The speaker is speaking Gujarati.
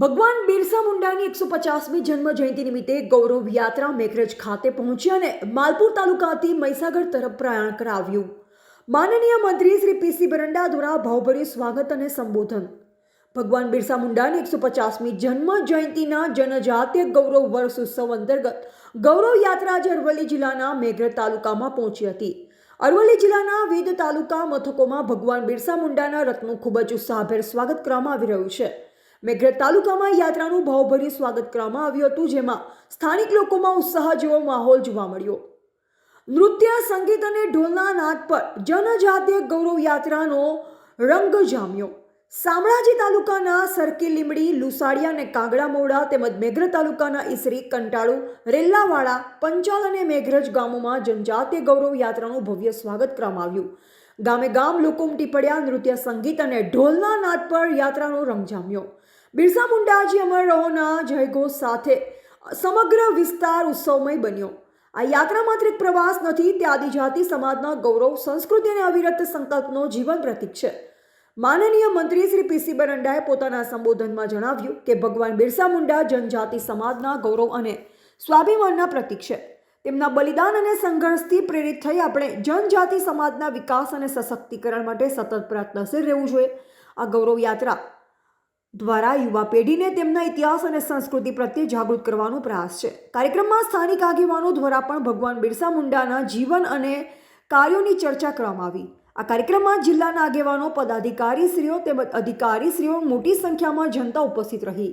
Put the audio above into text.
ભગવાન બિરસા મુંડાની એકસો પચાસમી જન્મ જયંતિ નિમિત્તે ગૌરવ યાત્રા મેઘરજ ખાતે પહોંચી અને માલપુર તાલુકાથી મહીસાગર તરફ પ્રયાણ કરાવ્યું. માનનીય મંત્રી શ્રી પીસી બરંડા દ્વારા ભાવભર્યું સ્વાગત અને સંબોધન. ભગવાન બિરસા મુંડાની એકસો પચાસમી જન્મ જયંતિના જનજાતીય ગૌરવ વર્ષ ઉત્સવ અંતર્ગત ગૌરવ યાત્રા આજે અરવલ્લી જિલ્લાના મેઘરજ તાલુકામાં પહોંચી હતી. અરવલ્લી જિલ્લાના વિવિધ તાલુકા મથકોમાં ભગવાન બિરસા મુંડાના રથનું ખૂબ જ ઉત્સાહભેર સ્વાગત કરવામાં આવી રહ્યું છે. મેઘરજ તાલુકામાં યાત્રાનું ભાવભર્યું સ્વાગત કરવામાં આવ્યું હતું, જેમાં સ્થાનિક લોકોમાં ઉત્સાહ જેવો માહોલ જોવા મળ્યો. નૃત્ય, સંગીત અને ઢોલના નાદ પર જનજાતીય ગૌરવ યાત્રાનો રંગ જામ્યો. શામળાજી તાલુકાના સરકી, લીમડી, લુસાડિયા અને કાગડા મોડા તેમજ મેઘરજ તાલુકાના ઈસરી, કંટાળુ, રેલ્લાવાડા, પંચાલ અને મેઘરજ ગામોમાં જનજાતીય ગૌરવ યાત્રાનું ભવ્ય સ્વાગત કરવામાં આવ્યું. ગામે ગામ લોકો ઉમટી પડ્યા, નૃત્ય, સંગીત અને ઢોલના નાદ પર યાત્રાનો રંગ જામ્યો. બિરસા મુંડાજી અમર રહોના જયઘોષ સાથે સમગ્ર વિસ્તાર ઉત્સવમય બન્યો. આ યાત્રા માત્ર એક પ્રવાસ નથી, તે આદિજાતિ સમાજના ગૌરવ, સંસ્કૃતિ અને અવિરત સંકલ્પનો જીવન પ્રતીક છે. માનનીય મંત્રી શ્રી પીસી બરંડાએ પોતાના સંબોધનમાં જણાવ્યું કે ભગવાન બિરસા મુંડા જનજાતિ સમાજના ગૌરવ અને સ્વાભિમાનના પ્રતીક છે. તેમના બલિદાન અને સંઘર્ષથી પ્રેરિત થઈ આપણે જનજાતિ સમાજના વિકાસ અને સશક્તિકરણ માટે સતત પ્રયત્નશીલ રહેવું જોઈએ. આ ગૌરવ યાત્રા દ્વારા યુવા પેઢીને તેમના ઇતિહાસ અને સંસ્કૃતિ પ્રત્યે જાગૃત કરવાનો પ્રયાસ છે. કાર્યક્રમમાં સ્થાનિક આગેવાનો દ્વારા પણ ભગવાન બિરસા મુંડાના જીવન અને કાર્યોની ચર્ચા કરવામાં આવી. આ કાર્યક્રમમાં જિલ્લાના આગેવાનો, પદાધિકારીશ્રીઓ તેમજ અધિકારીશ્રીઓ મોટી સંખ્યામાં જનતા ઉપસ્થિત રહી.